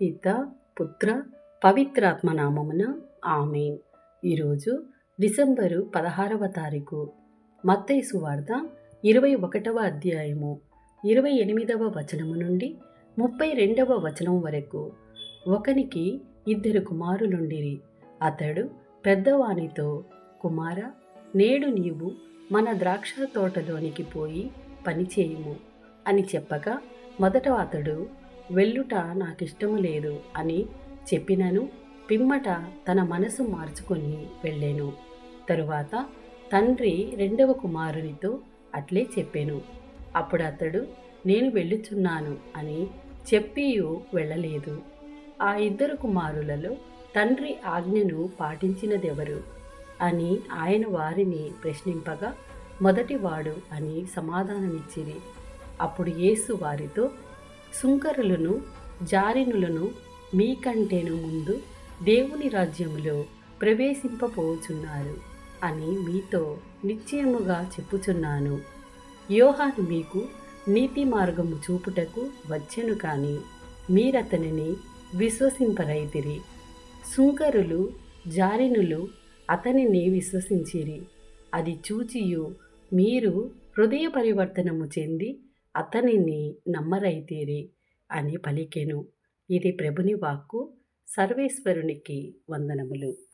పిత పుత్ర పవిత్రాత్మ నామమున ఆమెన్. ఈరోజు డిసెంబరు పదహారవ తారీఖు. మత్తైసు వార్త ఇరవై ఒకటవ అధ్యాయము. ఇరవై ఎనిమిదవ వచనము నుండి ముప్పై రెండవ వచనం వరకు. ఒకనికి ఇద్దరు కుమారులుండిరి. అతడు పెద్దవానితో కుమార నేడు నీవు మన ద్రాక్ష తోటలోనికి పోయి పనిచేయుము అని చెప్పగా మొదట అతడు వెళ్ళుట నాకిష్టము లేదు అని చెప్పినను. పిమ్మట తన మనసు మార్చుకొని వెళ్ళాను. తరువాత తండ్రి రెండవ కుమారునితో అట్లే చెప్పాను. అప్పుడు అతడు నేను వెళ్ళుచున్నాను అని చెప్పియు వెళ్ళలేదు. ఆ ఇద్దరు కుమారులలో తండ్రి ఆజ్ఞను పాటించినదెవరు అని ఆయన వారిని ప్రశ్నింపగా మొదటివాడు అని సమాధానమిచ్చిరి. అప్పుడు యేసు వారితో సుంకరులను జారినులను మీకంటేను ముందు దేవుని రాజ్యములో ప్రవేశింపపోచున్నారు అని మీతో నిశ్చయముగా చెప్పుచున్నాను. యోహాను మీకు నీతి మార్గము చూపుటకు వచ్చెను కానీ మీరతనిని విశ్వసింపరైతిరి. సుంకరులు జారినులు అతనిని విశ్వసించిరి. అది చూచియు మీరు హృదయ పరివర్తనము చెంది అతనిని నమ్మరైతీరి అని పలికెను. ఇది ప్రభుని వాక్కు సర్వేశ్వరునికి వందనములు.